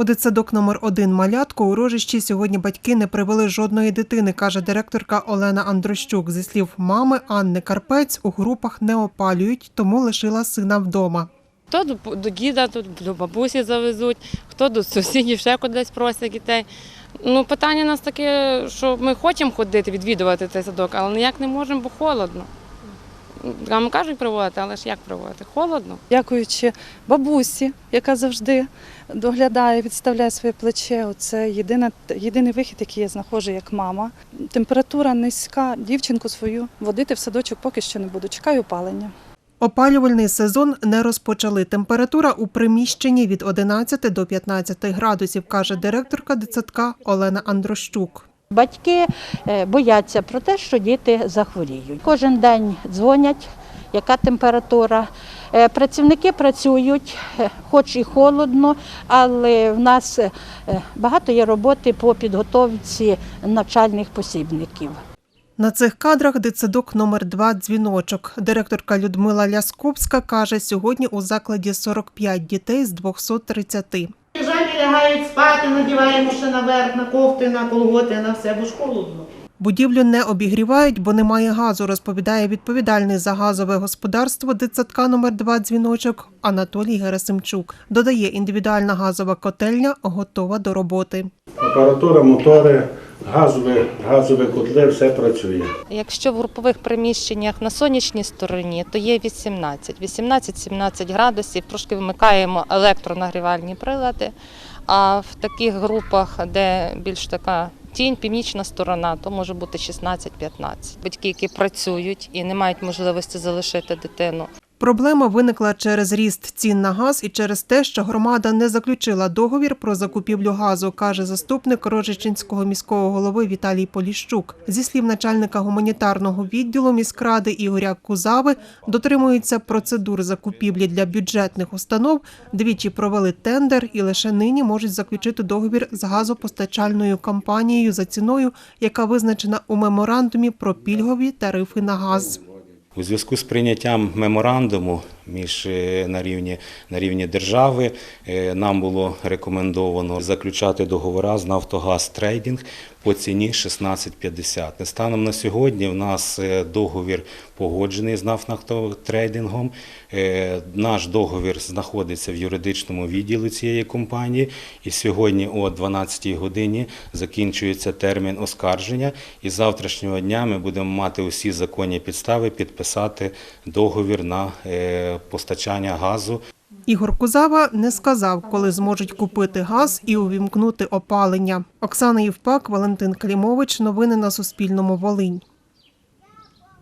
У дитсадок номер 1 малятко у рожищі сьогодні батьки не привели жодної дитини, каже директорка Олена Андрощук. Зі слів мами Анни Карпець, у групах не опалюють, тому лишила сина вдома. Хто до, діда, тут до бабусі завезуть, хто до сусідів ще кудись просить дітей. Ну, питання у нас таке, що ми хочемо ходити, відвідувати цей садок, але ніяк не можемо, бо холодно. Нам кажуть проводити, але ж як проводити? Холодно. Дякуючи бабусі, яка завжди доглядає, відставляє своє плече. Це єдина, єдиний вихід, який я знаходжу як мама. Температура низька, дівчинку свою водити в садочок поки що не буду. Чекаю опалення. Опалювальний сезон не розпочали. Температура у приміщенні від 11 до 15 градусів, каже директорка дитсадка Олена Андрощук. Батьки е, бояться про те, що діти захворіють. Кожен день дзвонять, яка температура. Е, Працівники працюють, е, хоч і холодно, але в нас багато є роботи по підготовці навчальних посібників. На цих кадрах дитсадок номер 2 дзвіночок. Директорка Людмила Ляскопська каже, сьогодні у закладі 45 дітей з 230. Лягають спати, надіваємо ще наверх, на кофти, на колготи, на все, бо ж холодно. Будівлю не обігрівають, бо немає газу, розповідає відповідальний за газове господарство дитсадка номер 2 дзвіночок Анатолій Герасимчук. Додає, індивідуальна газова котельня готова до роботи. Апаратура, мотори, газові, газові котли, все працює. Якщо в групових приміщеннях на сонячній стороні, то є 18, 18-17 градусів, трошки вмикаємо електронагрівальні прилади. А в таких групах, де більш така тінь, північна сторона, то може бути 16-15. Батьки, які працюють і не мають можливості залишити дитину Проблема виникла через ріст цін на газ і через те, що громада не заключила договір про закупівлю газу, каже заступник Рожичинського міського голови Віталій Поліщук. Зі слів начальника гуманітарного відділу міськради Ігоря Кузави, дотримуються процедур закупівлі для бюджетних установ. Двічі провели тендер і лише нині можуть заключити договір з газопостачальною компанією за ціною, яка визначена у меморандумі про пільгові тарифи на газ. У зв'язку з прийняттям меморандуму між е, на рівні на рівні держави е, нам було рекомендовано заключати договори з Нафтогаз Трейдінг по ціні 16,50. Станом на сьогодні в нас е, договір погоджений з Нафтотрейдингом. Е, Наш договір знаходиться в юридичному відділі цієї компанії, і сьогодні о 12 годині закінчується термін оскарження. І з завтрашнього дня ми будемо мати усі законні підстави підписати договір на е, постачання газу Ігор Кузава не сказав, коли зможуть купити газ і увімкнути опалення. Оксана Євпак, Валентин Клімович. Новини на Суспільному. Волинь.